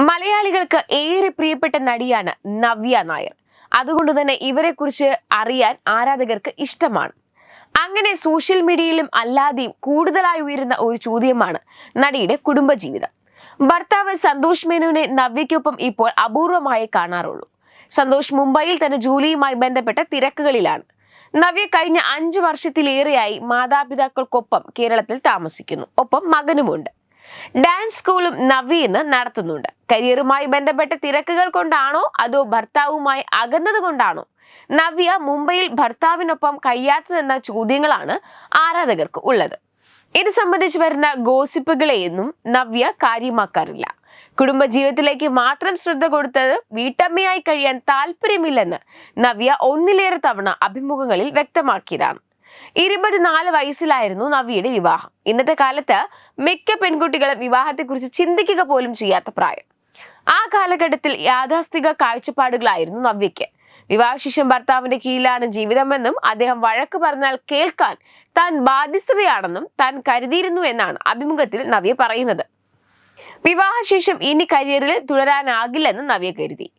മലയാളികൾക്ക് ഏറെ പ്രിയപ്പെട്ട നടിയാണ് നവ്യ നായർ. അതുകൊണ്ട് തന്നെ ഇവരെക്കുറിച്ച് അറിയാൻ ആരാധകർക്ക് ഇഷ്ടമാണ്. അങ്ങനെ സോഷ്യൽ മീഡിയയിലും അല്ലാതെയും കൂടുതലായി ഉയരുന്ന ഒരു ചോദ്യമാണ് നടിയുടെ കുടുംബജീവിതം. ഭർത്താവ് സന്തോഷ് മേനോനെ നവ്യയ്ക്കൊപ്പം ഇപ്പോൾ അപൂർവമായി കാണാറുള്ളൂ. സന്തോഷ് മുംബൈയിൽ തന്നെ ജോലിയുമായി ബന്ധപ്പെട്ട തിരക്കുകളിലാണ്. നവ്യ കഴിഞ്ഞ അഞ്ചു വർഷത്തിലേറെയായി മാതാപിതാക്കൾക്കൊപ്പം കേരളത്തിൽ താമസിക്കുന്നു. ഒപ്പം മകനുമുണ്ട്. ഡാൻസ് സ്കൂളും നവീന് നടത്തുന്നുണ്ട്. കരിയറുമായി ബന്ധപ്പെട്ട തിരക്കുകൾ കൊണ്ടാണോ അതോ ഭർത്താവുമായി അകന്നത് കൊണ്ടാണോ? നവ്യ മുംബൈയിൽ ഭർത്താവിനൊപ്പം കഴിയാത്തതെന്ന ചോദ്യങ്ങളാണ് ആരാധകർക്ക് ഉള്ളത്. ഇത് സംബന്ധിച്ച് വരുന്ന ഗോസിപ്പുകളെയൊന്നും നവ്യ കാര്യമാക്കാറില്ല. കുടുംബജീവിതത്തിലേക്ക് മാത്രം ശ്രദ്ധ കൊടുത്തത് വീട്ടമ്മയായി കഴിയാൻ താല്പര്യമില്ലെന്ന് നവ്യ ഒന്നിലേറെ തവണ അഭിമുഖങ്ങളിൽ വ്യക്തമാക്കിയതാണ്. ഇരുപത്തിനാല് വയസ്സിലായിരുന്നു നവ്യയുടെ വിവാഹം. ഇന്നത്തെ കാലത്ത് മിക്ക പെൺകുട്ടികളും വിവാഹത്തെക്കുറിച്ച് ചിന്തിക്കുക പോലും ചെയ്യാത്ത പ്രായം. ആ കാലഘട്ടത്തിൽ യാഥാസ്ഥിക കാഴ്ചപ്പാടുകളായിരുന്നു നവ്യയ്ക്ക്. വിവാഹശേഷം ഭർത്താവിന്റെ കീഴിലാണ് ജീവിതമെന്നും അദ്ദേഹം വഴക്ക് പറഞ്ഞാൽ കേൾക്കാൻ താൻ ബാധ്യസ്ഥതയാണെന്നും താൻ കരുതിയിരുന്നു എന്നാണ് അഭിമുഖത്തിൽ നവ്യ പറയുന്നത്. വിവാഹശേഷം ഇനി കരിയറിൽ തുടരാനാകില്ലെന്ന് നവ്യ കരുതി.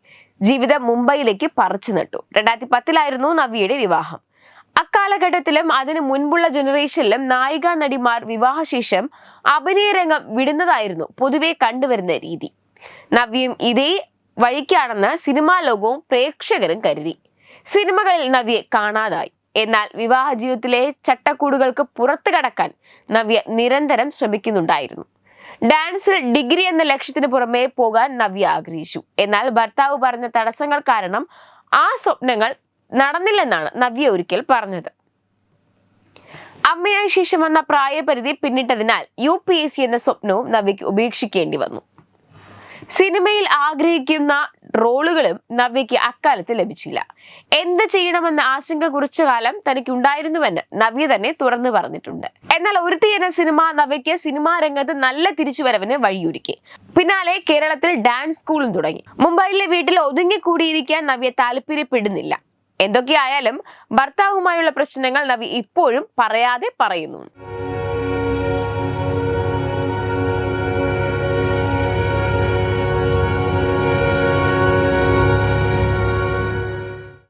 ജീവിതം മുംബൈയിലേക്ക് പറിച്ചു നട്ടു. രണ്ടായിരത്തി പത്തിലായിരുന്നു നവ്യയുടെ വിവാഹം. അക്കാലഘട്ടത്തിലും അതിനു മുൻപുള്ള ജനറേഷനിലും നായിക നടിമാർ വിവാഹശേഷം അഭിനയരംഗം വിടുന്നതായിരുന്നു പൊതുവെ കണ്ടുവരുന്ന രീതി. നവ്യയും ഇതേ വഴിക്കാണെന്ന് സിനിമാ ലോകവും പ്രേക്ഷകരും കരുതി. സിനിമകളിൽ നവ്യെ കാണാതായി. എന്നാൽ വിവാഹ ജീവിതത്തിലെ ചട്ടക്കൂടുകൾക്ക് പുറത്തു കടക്കാൻ നവ്യ നിരന്തരം ശ്രമിക്കുന്നുണ്ടായിരുന്നു. ഡാൻസിൽ ഡിഗ്രി എന്ന ലക്ഷ്യത്തിന് പുറമേ പോകാൻ നവ്യ ആഗ്രഹിച്ചു. എന്നാൽ ഭർത്താവ് പറഞ്ഞ തടസ്സങ്ങൾ കാരണം ആ സ്വപ്നങ്ങൾ നടന്നില്ലെന്നാണ് നവ്യ ഒരിക്കൽ പറഞ്ഞത്. അമ്മയായ ശേഷം വന്ന പ്രായപരിധി പിന്നിട്ടതിനാൽ യു പി എസ് സി എന്ന സ്വപ്നവും നവ്യയ്ക്ക് ഉപേക്ഷിക്കേണ്ടി വന്നു. സിനിമയിൽ ആഗ്രഹിക്കുന്ന റോളുകളും നവ്യയ്ക്ക് അക്കാലത്ത് ലഭിച്ചില്ല. എന്ത് ചെയ്യണമെന്ന ആശങ്ക കുറച്ചു കാലം തനിക്ക് ഉണ്ടായിരുന്നുവെന്ന് നവ്യ തന്നെ തുറന്നു പറഞ്ഞിട്ടുണ്ട്. എന്നാൽ ഒരുത്തി എന്ന സിനിമ നവ്യയ്ക്ക് സിനിമാ രംഗത്ത് നല്ല തിരിച്ചുവരവിന് വഴിയൊരുക്കി. പിന്നാലെ കേരളത്തിൽ ഡാൻസ് സ്കൂളും തുടങ്ങി. മുംബൈയിലെ വീട്ടിൽ ഒതുങ്ങിക്കൂടിയിരിക്കാൻ നവ്യ താല്പര്യപ്പെടുന്നില്ല. എന്തൊക്കെയായാലും ഭർത്താവുമായുള്ള പ്രശ്നങ്ങൾ നവി ഇപ്പോഴും പറയാതെ പറയുന്നു.